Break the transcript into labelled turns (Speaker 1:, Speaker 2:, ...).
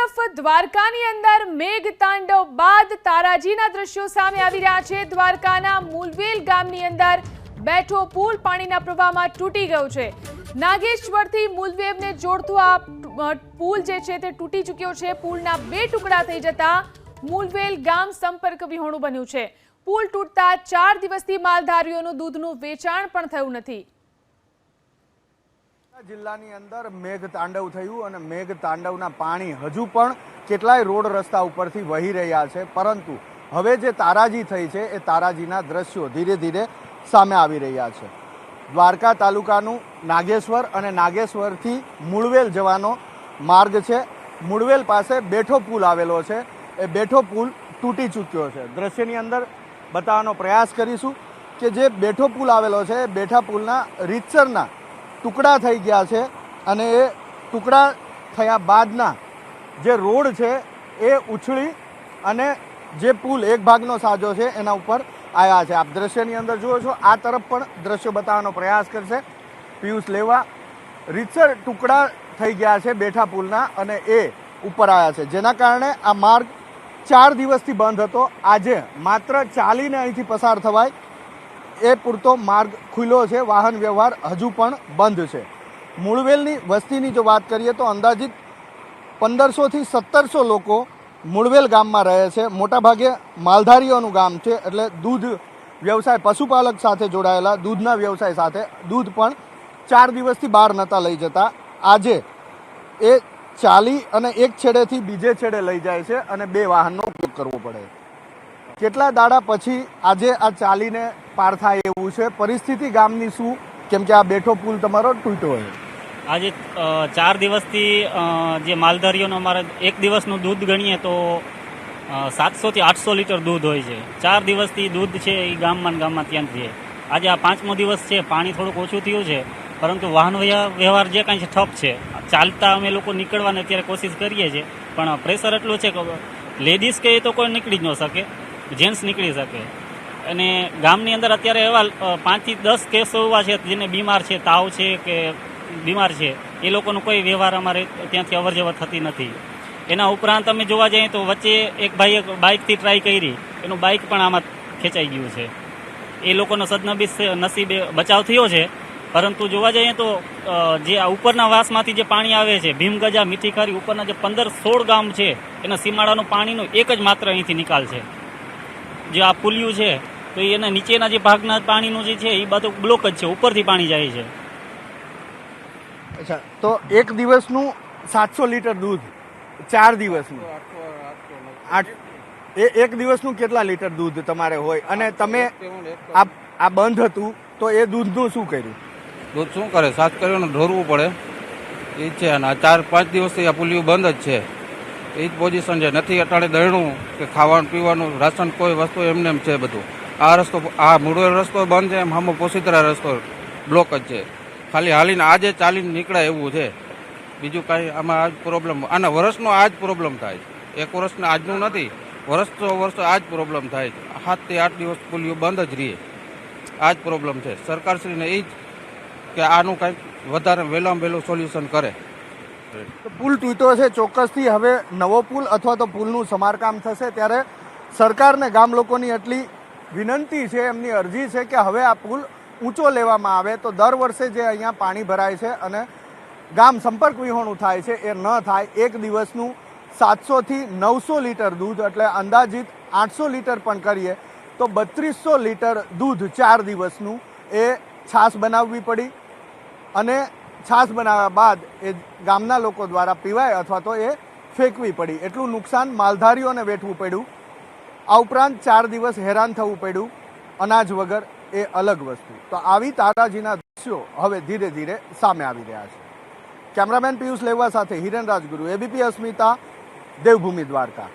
Speaker 1: તરફ દ્વારકાની અંદર મેઘ તાંડવ બાદ તારાજીના દ્રશ્યો સામે આવી રહ્યા છે. દ્વારકાના મૂલવેલ ગામની અંદર બેઠો પુલ પાણીના પ્રવાહમાં તૂટી ગયો છે. નાગેશ્વરથી મૂલવેવને જોડતો આ પુલ જે છે તે તૂટી ચૂક્યો છે. પુલના બે ટુકડા થઈ જતા મૂલવેલ ગામ સંપર્ક વિહોણું બન્યું છે. પુલ તૂટતા ચાર દિવસથી માલધારીઓનું દૂધનું વેચાણ પણ થયું નથી.
Speaker 2: જિલ્લાની અંદર મેઘ તાંડવ થયું અને મેઘ તાંડવના પાણી હજુ પણ કેટલાય રોડ રસ્તા ઉપરથી વહી રહ્યા છે. પરંતુ હવે જે તારાજી થઈ છે, એ તારાજીના દ્રશ્યો ધીરે ધીરે સામે આવી રહ્યા છે. દ્વારકા તાલુકાનું નાગેશ્વર અને નાગેશ્વરથી મૂળવેલ જવાનો માર્ગ છે. મૂળવેલ પાસે બેઠો પુલ આવેલો છે. એ બેઠો પુલ તૂટી ચૂક્યો છે. દ્રશ્યની અંદર બતાવવાનો પ્રયાસ કરીશું કે જે બેઠો પુલ આવેલો છે, એ બેઠા પુલના રીતસરના ટુકડા થઈ ગયા છે અને એ ટુકડા થયા બાદના જે રોડ છે એ ઉછળી અને જે પુલ એક ભાગનો સાજો છે એના ઉપર આવ્યા છે. આપ દ્રશ્યની અંદર જુઓ છો, આ તરફ પણ દ્રશ્યો બતાવવાનો પ્રયાસ કરશે. પિયુષ લેવા રીતસર ટુકડા થઈ ગયા છે બેઠા પુલના અને એ ઉપર આવ્યા છે. જેના કારણે આ માર્ગ ચાર દિવસથી બંધ હતો. આજે માત્ર ચાલીને અહીંથી પસાર થવાય એ પૂરતો માર્ગ ખુલ્લો છે, વાહન વ્યવહાર હજુ પણ બંધ છે. મૂળવેલની વસ્તીની જો વાત કરીએ તો અંદાજિત પંદરસોથી સત્તરસો લોકો મૂળવેલ ગામમાં રહે છે. મોટાભાગે માલધારીઓનું ગામ છે, એટલે દૂધ વ્યવસાય પશુપાલક સાથે જોડાયેલા, દૂધના વ્યવસાય સાથે. દૂધ પણ ચાર દિવસથી બહાર નહોતા લઈ જતા. આજે એ ચાલી અને એક છેડેથી બીજે છેડે લઈ જાય છે અને બે વાહનનો ઉપયોગ કરવો પડે. કેટલા દાડા પછી આજે આ ચાલીને પાર થાય એવું છે? પરિસ્થિતિ ગામની શું? કેમ કે આ બેઠો પુલ તમારો તૂટ્યો છે
Speaker 3: આજે ચાર દિવસથી જે માલધારીઓનો અમારે એક દિવસનું દૂધ ગણીએ તો સાતસોથી આઠસો લીટર દૂધ હોય છે. ચાર દિવસથી દૂધ છે એ ગામમાં ગામમાં ત્યાં છે આજે આ પાંચમો દિવસ છે, પાણી થોડુંક ઓછું થયું છે, પરંતુ વાહન વ્યવહાર જે કાંઈ છે ઠપ છે. ચાલતા અમે લોકો નીકળવાની અત્યારે કોશિશ કરીએ છીએ, પણ પ્રેશર એટલું છે કે લેડીઝ કે એ તો કોઈ નીકળી જ ન શકે. જેન્ટ્સ નીકળી શકે. અને ગામની અંદર અત્યારે એવા પાંચથી દસ કેસો એવા છે જેને બીમાર છે, તાવ છે કે બીમાર છે, એ લોકોનો કોઈ વ્યવહાર અમારે ત્યાંથી અવર જવર થતી નથી. એના ઉપરાંત અમે જોવા જઈએ તો વચ્ચે એક ભાઈએ બાઇકથી ટ્રાય કરી, એનું બાઇક પણ આમાં ખેંચાઈ ગયું છે. એ લોકોનો સદનબી નસીબે બચાવ થયો છે. પરંતુ જોવા જઈએ તો જે આ ઉપરના વાસમાંથી જે પાણી આવે છે, ભીમગજા, મીઠીખારી ઉપરના જે પંદર સોળ ગામ છે, એના સીમાડાનું પાણીનો એક જ માત્ર અહીંથી નિકાલ છે. જે આ પુલિયું છે તો એના નીચેના જે ભાગના પાણીનું જે છે એ બધું બ્લોક જ છે ઉપરથી પાણી જાય છે.
Speaker 2: અચ્છા તો એક દિવસનું સાતસો લીટર દૂધ ચાર દિવસનું? આઠ એ એક દિવસનું કેટલા લીટર દૂધ તમારે હોય? અને તમે આ આ બંધ હતું તો એ દૂધનું શું કર્યું?
Speaker 4: દૂધ શું કરે? સાત કર્યું ઢોરવું પડે. એ છે અને આ ચાર પાંચ દિવસથી આ પુલિયું બંધ જ છે. એ જ પોઝિશન છે. નથી અટાણે દળનું કે ખાવાનું પીવાનું, રાશન કોઈ વસ્તુ એમને એમ છે બધું. આ રસ્તો, આ મૂળવેલ રસ્તો બંધ છે, એમ હામો પોસીતરા રસ્તો બ્લોક જ છે. ખાલી હાલીને આજે ચાલીને નીકળાય એવું છે. બીજું કાંઈ આમાં આ જ પ્રોબ્લેમ આના વર્ષનો આ જ પ્રોબ્લેમ થાય છે. એક વર્ષને આજનું નથી, વર્ષ તો વર્ષ આ જ પ્રોબ્લેમ થાય છે. સાતથી આઠ દિવસ પુલિયું બંધ જ રહીએ આ જ પ્રોબ્લેમ છે. સરકારશ્રીને એ જ કે આનું કંઈક વધારે વહેલામાં વહેલું સોલ્યુશન કરે.
Speaker 2: પુલ તૂટ્યો છે ચોક્કસથી હવે નવો પુલ અથવા તો પુલનું સમારકામ થશે ત્યારે સરકારને ગામ લોકોની એટલી વિનંતી છે, એમની અરજી છે કે હવે આ પુલ ઊંચો લેવામાં આવે તો દર વર્ષે જે અહીંયા પાણી ભરાય છે અને ગામ સંપર્ક વિહોણું થાય છે, એ ન થાય. એક દિવસનું સાતસોથી નવસો લીટર દૂધ એટલે અંદાજિત આઠસો લીટર પણ કરીએ તો બત્રીસો લીટર દૂધ ચાર દિવસનું એ છાશ બનાવવી પડી અને છાશ બનાવ્યા બાદ એ ગામના લોકો દ્વારા પીવાય અથવા તો એ ફેંકવી પડી. એટલું નુકસાન માલધારીઓને વેઠવું પડ્યું. આ ઉપરાંત ચાર દિવસ હેરાન થવું પડ્યું. અનાજ વગર એ અલગ વસ્તુ. તો આવી તારાજીના દૃશ્યો હવે ધીરે ધીરે સામે આવી રહ્યા છે. કેમેરામેન પિયુષ લેવા સાથે હિરેન રાજગુરુ એબીપી અસ્મિતા, દેવભૂમિ દ્વારકા.